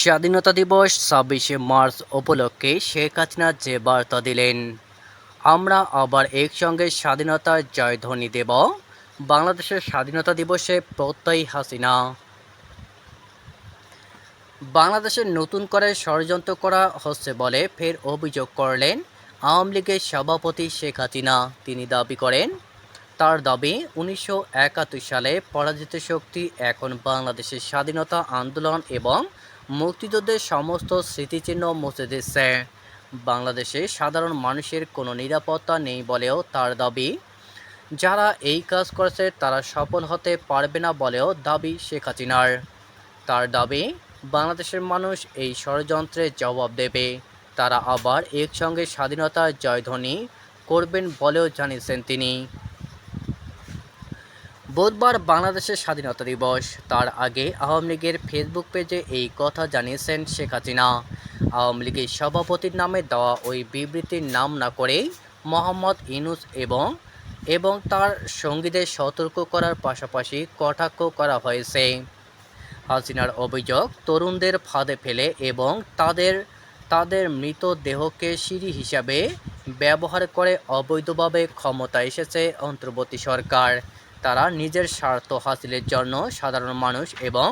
স্বাধীনতা দিবস ছাব্বিশে মার্চ উপলক্ষে শেখ হাসিনা যে বার্তা দিলেন, আমরা আবার একসঙ্গে স্বাধীনতার জয়ধ্বনি দেব, বাংলাদেশের স্বাধীনতা দিবসে প্রত্যয় হাসিনা। বাংলাদেশে নতুন করে ষড়যন্ত্র করা হচ্ছে বলে ফের অভিযোগ করলেন আওয়ামী লীগের সভাপতি শেখ হাসিনা। তিনি দাবি করেন, তার দাবি উনিশশো একাত্তর সালে পরাজিত শক্তি এখন বাংলাদেশের স্বাধীনতা আন্দোলন এবং মুক্তিযুদ্ধের সমস্ত স্মৃতিচিহ্ন মুছে দিচ্ছে। বাংলাদেশে সাধারণ মানুষের কোনো নিরাপত্তা নেই বলেও তার দাবি। যারা এই কাজ করছে, তারা সফল হতে পারবে না বলেও দাবি শেখ হাসিনার। তার দাবি, বাংলাদেশের মানুষ এই ষড়যন্ত্রের জবাব দেবে। তারা আবার একসঙ্গে স্বাধীনতার জয়ধ্বনি করবেন বলেও জানিয়েছেন তিনি। বুধবার বাংলাদেশের স্বাধীনতা দিবস। তার আগে আওয়ামী লীগের ফেসবুক পেজে এই কথা জানিয়েছেন শেখ হাসিনা। আওয়ামী লীগের সভাপতির নামে দেওয়া ওই বিবৃতির নাম না করেই মোহাম্মদ ইনুস এবং এবং তার সঙ্গীদের সতর্ক করার পাশাপাশি কটাক্ষ করা হয়েছে। হাসিনার অভিযোগ, তরুণদের ফাঁদে ফেলে এবং তাদের তাদের মৃতদেহকে সিঁড়ি হিসাবে ব্যবহার করে অবৈধভাবে ক্ষমতা এসেছে অন্তর্বর্তী সরকার। তারা নিজের স্বার্থ হাসিলের জন্য সাধারণ মানুষ এবং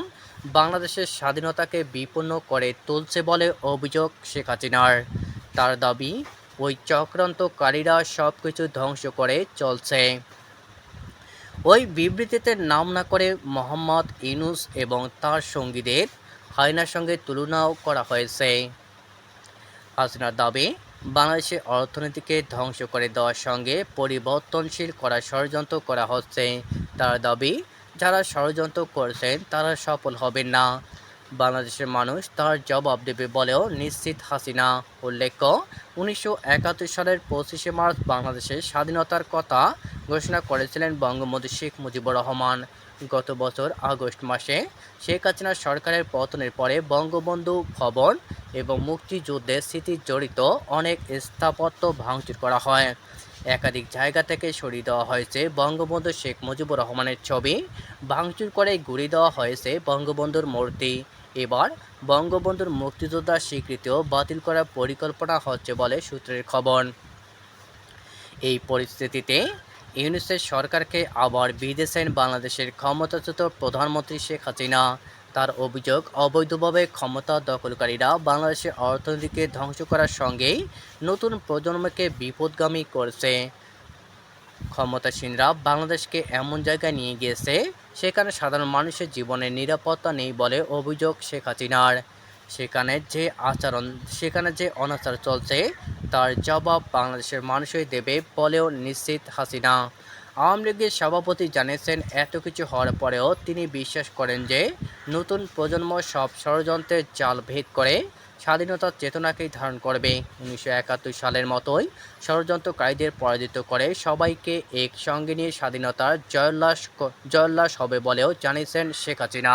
বাংলাদেশের স্বাধীনতাকে বিপন্ন করে তুলছে বলে অভিযোগ শেখ হাসিনার। তার দাবি, ওই চক্রান্তকারীরা সব কিছু ধ্বংস করে চলছে। ওই বিবৃতিতে নাম না করে মোহাম্মদ ইনুস এবং তার সঙ্গীদের হায়নার সঙ্গে তুলনাও করা হয়েছে। হাসিনার দাবি বাংলাদেশের অর্থনীতিকে ধ্বংস করে দেওয়ার সঙ্গে পরিবর্তনশীল করা ষড়যন্ত্র করা হচ্ছে। তার দাবি, যারা ষড়যন্ত্র করছেন তারা সফল হবেন না। বাংলাদেশের মানুষ তার জবাব দেবে বলেও নিশ্চিত হাসিনা উল্লেখ্য উনিশশো একাত্তর সালের পঁচিশে মার্চ বাংলাদেশের স্বাধীনতার কথা ঘোষণা করেছিলেন বঙ্গবন্ধু শেখ মুজিবুর রহমান। গত বছর আগস্ট মাসে শেখ হাসিনা সরকারের পতনের পরে বঙ্গবন্ধু ভবন এবং মুক্তিযুদ্ধের স্মৃতি জড়িত অনেক স্থাপত্য ভাঙচুর করা হয়। একাধিক জায়গা থেকে সরিয়ে দেওয়া হয়েছে বঙ্গবন্ধু শেখ মুজিবুর রহমানের ছবি। ভাঙচুর করে গুড়ি দেওয়া হয়েছে বঙ্গবন্ধুর মূর্তি। এবার বঙ্গবন্ধুর মুক্তিযোদ্ধার স্বীকৃতিও বাতিল করার পরিকল্পনা হচ্ছে বলে সূত্রের খবর। এই পরিস্থিতিতে ইউনিসেফ সরকারকে আবার বিদেশেন বাংলাদেশের ক্ষমতাচ্যুত প্রধানমন্ত্রী শেখ হাসিনা, তার অভিযোগ অবৈধভাবে ক্ষমতা দখলকারীরা বাংলাদেশের অর্থনীতিকে ধ্বংস করার সঙ্গেই নতুন প্রজন্মকে বিপদগামী করছে। ক্ষমতাসীনরা বাংলাদেশকে এমন জায়গায় নিয়ে গিয়েছে সেখানে সাধারণ মানুষের জীবনে নিরাপত্তা নেই বলে অভিযোগ শেখ হাসিনার। সেখানে যে আচরণ, সেখানে যে অনাচার চলছে, তার জবাব বাংলাদেশের মানুষই দেবে বলেও নিশ্চিত হাসিনা। আওয়ামী লীগের সভাপতি জানিয়েছেন, এত কিছু হওয়ার পরেও তিনি বিশ্বাস করেন যে নতুন প্রজন্ম সব ষড়যন্ত্রের জাল ভেদ করে স্বাধীনতার চেতনাকেই ধারণ করবে। উনিশশো একাত্তর সালের মতোই ষড়যন্ত্রকারীদের পরাজিত করে সবাইকে একসঙ্গে নিয়ে স্বাধীনতার জয়োল্লাস জয়োল্লাস হবে বলেও জানিয়েছেন শেখ হাসিনা।